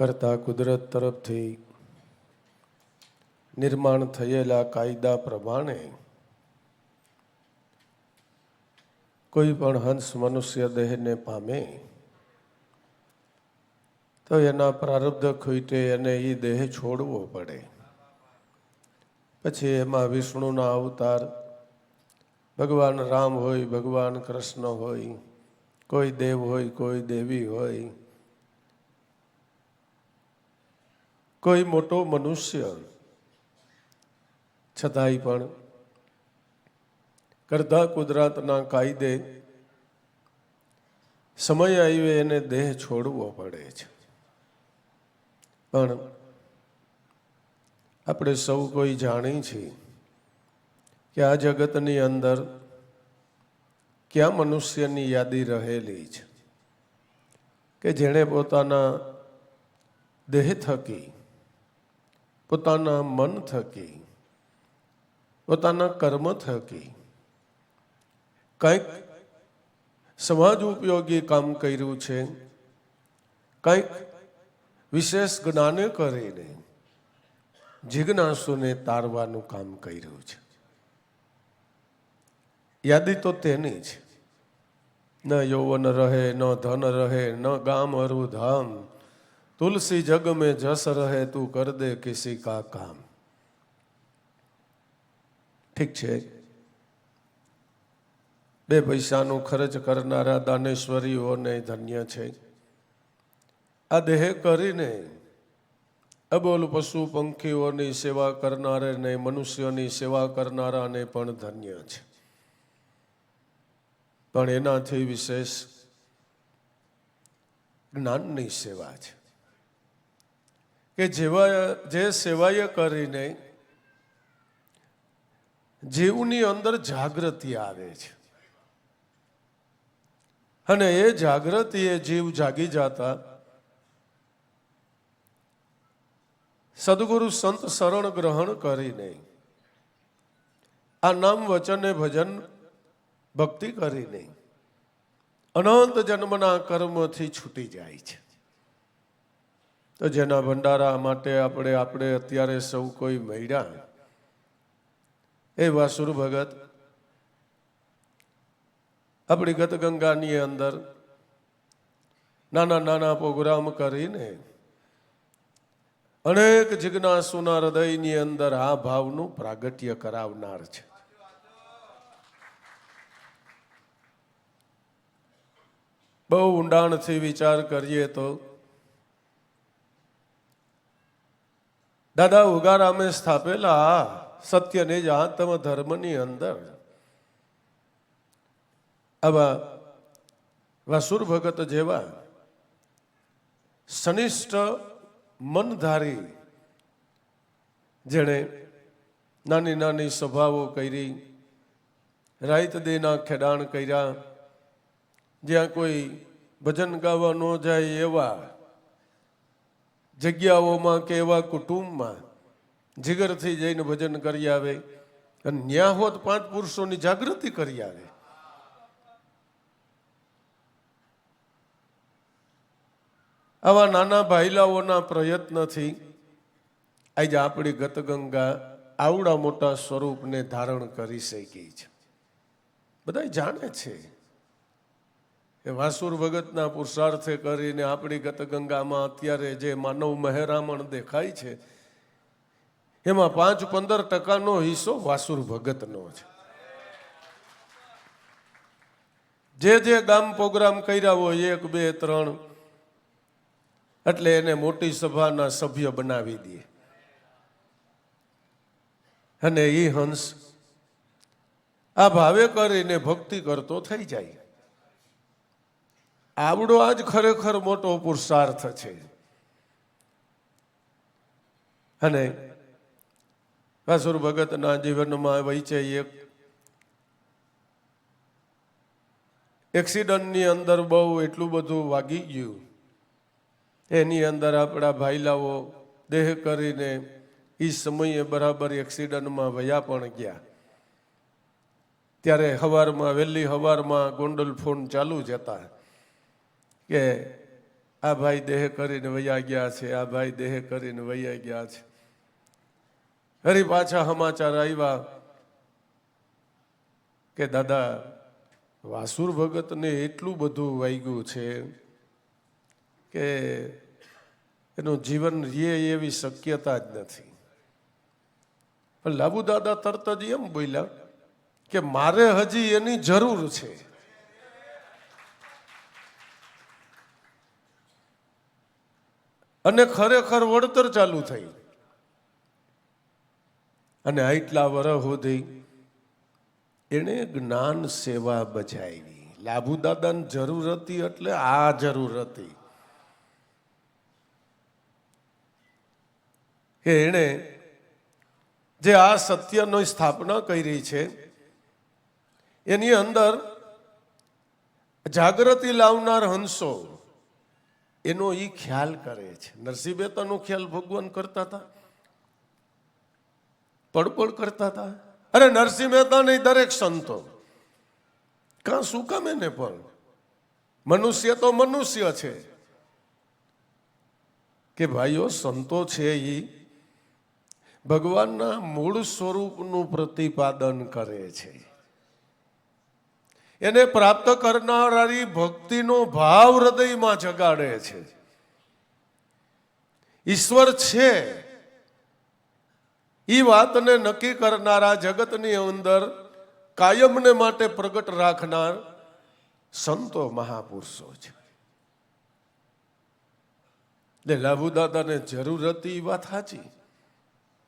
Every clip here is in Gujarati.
કરતા કુદરત તરફથી નિર્માણ થયેલા કાયદા પ્રમાણે કોઈ પણ હંસ મનુષ્ય દેહને પામે, તો એના પ્રારબ્ધ ખૂટે અને એ દેહ છોડવો પડે. પછી એમાં વિષ્ણુના અવતાર, ભગવાન રામ હોય, ભગવાન કૃષ્ણ હોય, કોઈ દેવ હોય, કોઈ દેવી હોય કોઈ મોટો મનુષ્ય છતાંય પણ કરતા કુદરતના કાયદે સમય આવ્યો એને દેહ છોડવો પડે છે. પણ આપણે સૌ કોઈ જાણી છીએ કે આ જગતની અંદર ક્યાં મનુષ્યની યાદી રહેલી છે કે જેણે પોતાના દેહ થકી પોતાના મન થકી, પોતાના કર્મ થકી કંઈક સમાજ ઉપયોગી કામ કર્યું છે, કંઈક વિશેષ જ્ઞાને કરીને જિજ્ઞાસુને તારવાનું કામ કર્યું છે. યાદી તો તેની જ. ન યૌવન રહે, ન ધન રહે, ન ગામ અરુ ધામ તુલસી જગ મેં જસ રહે તું કર દે કિસી કા કામ. ઠીક છે. બે પૈસાનું ખર્ચ કરનારા દાનેશ્વરીઓને ધન્ય છે. આ દેહ કરીને અબોલ પશુ પંખીઓની સેવા કરનારાને, મનુષ્યોની સેવા કરનારાને પણ ધન્ય છે. પણ એનાથી વિશેષ જ્ઞાનની સેવા છે. કે જેવા જે સેવાએ કરીને જીવની અંદર જાગૃતિ આવે છે. અને એ જાગૃતિ એ જીવ જાગી જતા સદગુરુ સંત શરણ ગ્રહણ કરીને આ નામ વચને ભજન ભક્તિ કરીને અનંત જન્મના કર્મથી છૂટી જાય છે. તો જેના ભંડારા માટે આપણે આપણે અત્યારે સૌ કોઈ મળ્યા એ વાસુર ભગત. આપણી ગતગંગાની અંદર નાના નાના પ્રોગ્રામ કરીને અનેક જિજ્ઞાસુના હૃદયની અંદર આ ભાવનું પ્રાગટ્ય કરાવનાર છે. બહુ ઊંડાણથી વિચાર કરીએ તો દાદા ઉગારામે સ્થાપેલા સત્યને જ આત્મ ધર્મની અંદર. આવા વાસુર ભગત જેવા સનિષ્ઠ મનધારી જેણે નાની નાની સભાઓ કરી, રાઈત દેના ખેડાણ કર્યા, જ્યાં કોઈ ભજન ગાવા ન જાય એવા જગ્યાઓમાં કે એવા કુટુંબમાં જીગરથી જઈને ભજન કરી આવે અને ન્યા હોત પાંચ પુરુષોની જાગૃતિ કરી આવે. આવા નાના ભાઈલાઓના પ્રયત્નથી આજે આપણી ગતગંગા આવડા મોટા સ્વરૂપને ધારણ કરી શકી છે. બધા જાણે છે. એ વાસુર ભગતના પુરુષાર્થે કરીને આપણી ગતગંગામાં અત્યારે જે માનવ મહેરામણ દેખાય છે, એમાં પાંચ પંદર ટકાનો હિસ્સો વાસુર ભગતનો છે. જે જે ગામ પ્રોગ્રામ કર્યા હોય એક, બે, ત્રણ, એટલે એને મોટી સભાના સભ્ય બનાવી દે. અને એ હંસ આ ભાવે કરીને ભક્તિ કરતો થઈ જાય. આવડો આજ ખરેખર મોટો પુરુષાર્થ છે. અને વાસુર ભગતના જીવનમાં વૈચે એક એક્સિડન્ટની અંદર બહુ એટલું બધું વાગી ગયું. એની અંદર આપણા ભાઈલાઓ દેહ કરીને એ સમયે બરાબર એક્સિડન્ટમાં વયા પણ ગયા. ત્યારે હવારમાં, વહેલી હવારમાં ગોંડલ ફોન ચાલુ જ હતા. કે આ ભાઈ દેહ કરીને વૈયા ગયા છે, આ ભાઈ દેહ કરીને વૈયા ગયા છે. ફરી પાછા સમાચાર આવ્યા કે દાદા, વાસુર ભગતને એટલું બધું વાગ્યું છે કે એનું જીવન રે એવી શક્યતા જ નથી. પણ લાબુ દાદા તરત જ એમ બોલ્યા કે મારે હજી એની જરૂર છે. અને ખરેખર વળતર ચાલુ થઈ. અને આટલા વર્ષ સુધી એણે જ્ઞાન સેવા બજાવી. લાભુ દાદાની જરૂર હતી એટલે આ જરૂર હતી. કે એણે જે આ સત્યનો સ્થાપના કરી છે, એની અંદર જાગૃતિ લાવનાર હંસો એનો એ ખ્યાલ કરે છે. નરસિંહ મહેતાનો ખ્યાલ ભગવાન કરતા હતા પડપડ કરતા હતા અરે નરસિંહ મહેતા નહીં, દરેક સંતો. કાં શું કામ એને પણ? મનુષ્ય તો મનુષ્ય છે. કે ભાઈઓ, સંતો છે એ ભગવાનના મૂળ સ્વરૂપનું પ્રતિપાદન કરે છે. એને પ્રાપ્ત કરનારી ભક્તિનો ભાવ હૃદયમાં જગાડે છે. ઈશ્વર છે. એ વાતને નક્કી કરનારા જગતની અંદર કાયમને માટે પ્રગટ રાખનાર સંતો મહાપુરુષો છે. એટલે લાભુ દાદાને જરૂર હતી એ વાત સાચી,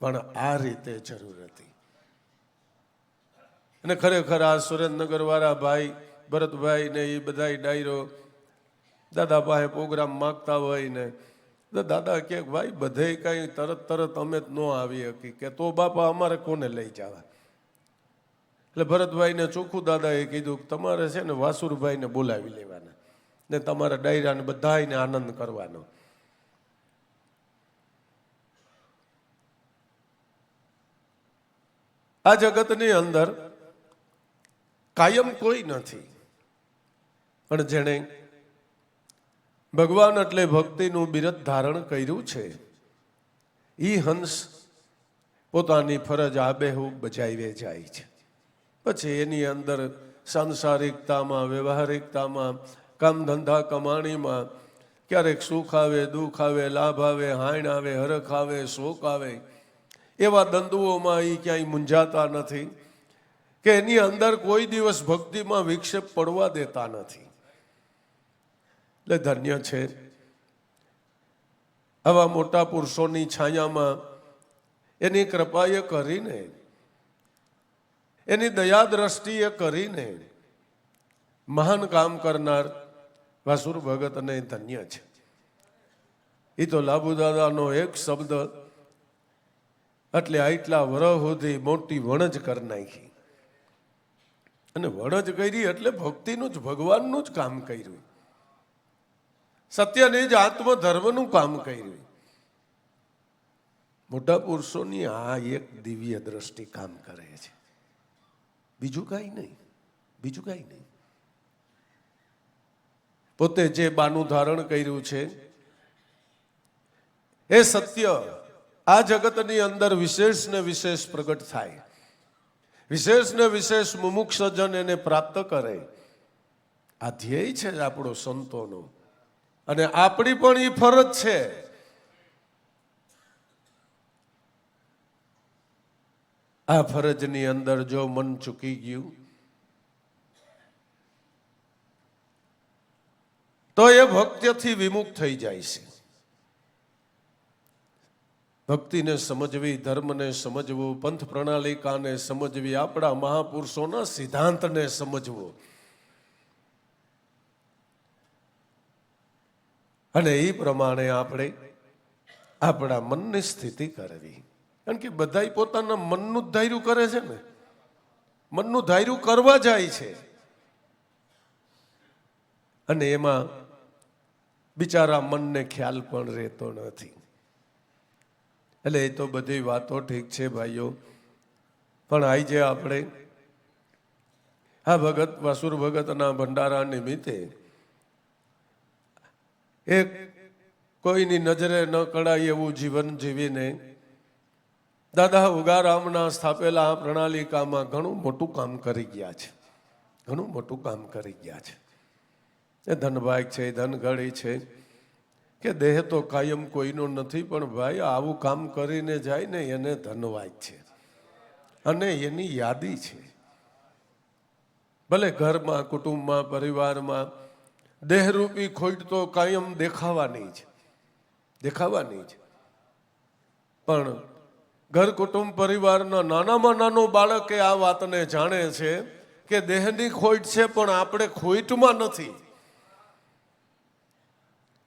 પણ આ રીતે જરૂર હતી. અને ખરેખર આ સુરેન્દ્રનગર વાળા ભાઈ, ભરતભાઈ ને એ બધા ડાયરો, દાદા પાસે પ્રોગ્રામ માગતા હોય ને દાદા કે, ભાઈ, બધે કાંઈ તરત તરત અમે જ ન આવી શકી કે તો બાપા અમારે કોને લઈ જવા? એટલે ભરતભાઈને ચોખ્ખું દાદાએ કીધું કે, તમારે છે ને વાસુરભાઈને બોલાવી લેવાના ને તમારા ડાયરાને બધાને આનંદ કરવાનો. આ જગતની અંદર કાયમ કોઈ નથી. પણ જેણે ભગવાન એટલે ભક્તિનું બિરદ ધારણ કર્યું છે એ હંસ પોતાની ફરજ આબેહૂબ બજાવે જાય છે. પછી એની અંદર સાંસારિકતામાં, વ્યવહારિકતામાં કામ ધંધા કમાણીમાં ક્યારેક સુખ આવે, દુઃખ આવે, લાભ આવે હાણ આવે, હરખ આવે, શોક આવે, એવા દંદુઓમાં એ ક્યાંય મૂંઝાતા નથી. કે એની અંદર કોઈ દિવસ ભક્તિમાં વિક્ષેપ પડવા દેતા નથી. એટલે ધન્ય છે. આવા મોટા પુરુષોની છાયામાં એની કૃપાએ કરીને, એની દયા દ્રષ્ટિએ કરીને મહાન કામ કરનાર વાસુર ભગતને ધન્ય છે. એ તો લાભુદાદાનો એક શબ્દ, એટલે આટલા વરહ સુધી મોટી વણજ કરી નાખી. અને વડજ કરી એટલે ભક્તિનું જ, ભગવાનનું જ કામ કર્યું. સત્યને જ આત્મધર્મનું કામ કર્યું. મોટા પુરુષોની આ એક દિવ્ય દ્રષ્ટિ કામ કરે છે. બીજું કાંઈ નહીં. બીજું કાંઈ નહીં. પોતે જે બાનું ધારણ કર્યું છે, એ સત્ય આ જગતની અંદર વિશેષ ને વિશેષ પ્રગટ થાય. વિશેષ ને વિશેષ મુમુક્ષજન એને પ્રાપ્ત કરે. આ ધ્યેય છે આપણો સંતોનો. અને આપણી પણ એ ફરજ છે. આ ફરજની અંદર જો મન ચૂકી ગયું, તો એ ભક્તિથી વિમુખ થઈ જાય છે. ભક્તિને સમજવી, ધર્મને સમજવું, પંથ પ્રણાલિકાને સમજવી, આપણા મહાપુરુષોના સિદ્ધાંતને સમજવો. અને એ પ્રમાણે આપણે આપણા મનની સ્થિતિ કરવી. કારણ કે બધા પોતાના મનનું ધાર્યું કરે છે ને. મનનું ધાર્યું કરવા જાય છે. અને એમાં બિચારા મનને ખ્યાલ પણ રહેતો નથી. એટલે એ તો બધી વાતો ઠીક છે ભાઈઓ. પણ આજે આપણે હા ભગત, વાસુર ભગતના ભંડારા નિમિત્તે એક કોઈની નજરે ન કળાય એવું જીવન જીવીને દાદા ઉગારામના સ્થાપેલા આ પ્રણાલિકામાં ઘણું મોટું કામ કરી ગયા છે. ઘણું મોટું કામ કરી ગયા છે. એ ધનભાઈ છે ધનગળી છે કે દેહ તો કાયમ કોઈનો નથી, પણ ભાઈ આવું કામ કરીને જાય ને એને ધનવાદ છે. અને એની યાદી છે. ભલે ઘરમાં, કુટુંબમાં, પરિવારમાં, દેહરૂપી ખોટ તો કાયમ દેખાવાની જ દેખાવાની જ. પણ ઘર, કુટુંબ, પરિવારના નાનામાં નાનો બાળક એ આ વાતને જાણે છે કે દેહની ખોટ છે, પણ આપણે ખોટમાં નથી.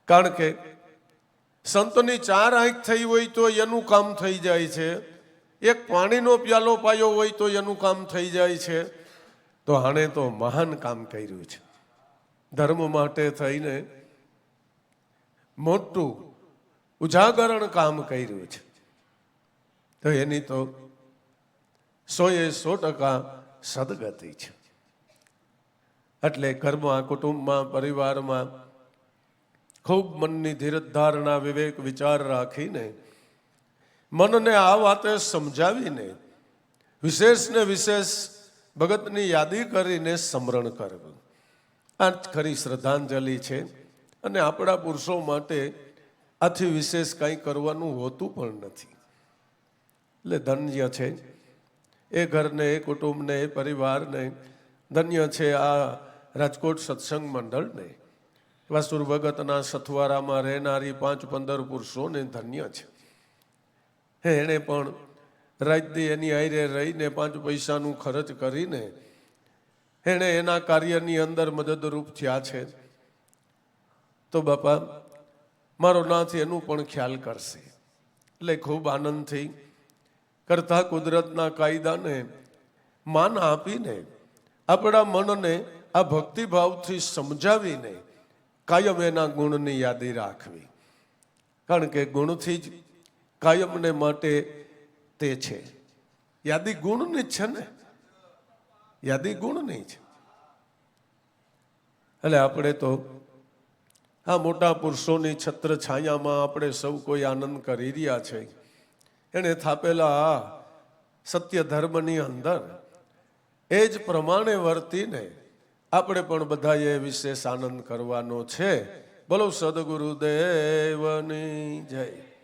કારણ કે સંતની ચાર આંખ થઈ હોય તો એનું કામ થઈ જાય છે. એક પાણીનો પ્યાલો પાયો હોય તો એનું કામ થઈ જાય છે. તો આણે તો મહાન કામ કર્યું છે. ધર્મ માટે થઈને મોટું ઉજાગરણ કામ કર્યું છે. તો એની તો સોએ સો ટકા સદગતિ છે. એટલે ઘરમાં, કુટુંબમાં, પરિવારમાં ખૂબ મનની ધીરજ ધારણા વિવેક, વિચાર રાખીને મનને આ વાતે સમજાવીને વિશેષને વિશેષ ભગતની યાદી કરીને સ્મરણ કરવું. આ જ ખરી શ્રદ્ધાંજલિ છે અને આપણા પુરુષો માટે આથી વિશેષ કંઈ કરવાનું હોતું પણ નથી. એટલે ધન્ય છે. એ ઘરને, એ કુટુંબને, એ પરિવારને ધન્ય છે આ રાજકોટ સત્સંગ મંડળને. વાસુર ભગતના સથવારામાં રહેનારી પાંચ પંદર પુરુષોને ધન્ય છે. એણે પણ રાજદી એની આયરે રહીને પાંચ પૈસાનું ખર્ચ કરીને એણે એના કાર્યની અંદર મદદરૂપ થયા છે. તો બાપા, મારો નાથ એનું પણ ખ્યાલ કરશે. એટલે ખૂબ આનંદથી કરતા કુદરતના કાયદાને માન આપીને આપણા મનને આ ભક્તિભાવથી સમજાવીને કાયમ એના ગુણની યાદી રાખવી. કારણ કે ગુણથી જ કાયમને માટે તે છે. યાદી ગુણની જ છે ને? યાદી ગુણની છે એટલે આપણે તો આ મોટા પુરુષોની છત્ર છાયામાં આપણે સૌ કોઈ આનંદ કરી રહ્યા છે. એણે થાપેલા સત્ય ધર્મની અંદર એ જ પ્રમાણે વર્તીને આપણે પણ બધાએ વિશેષ આનંદ કરવાનો છે. બોલો સદગુરુદેવની જય.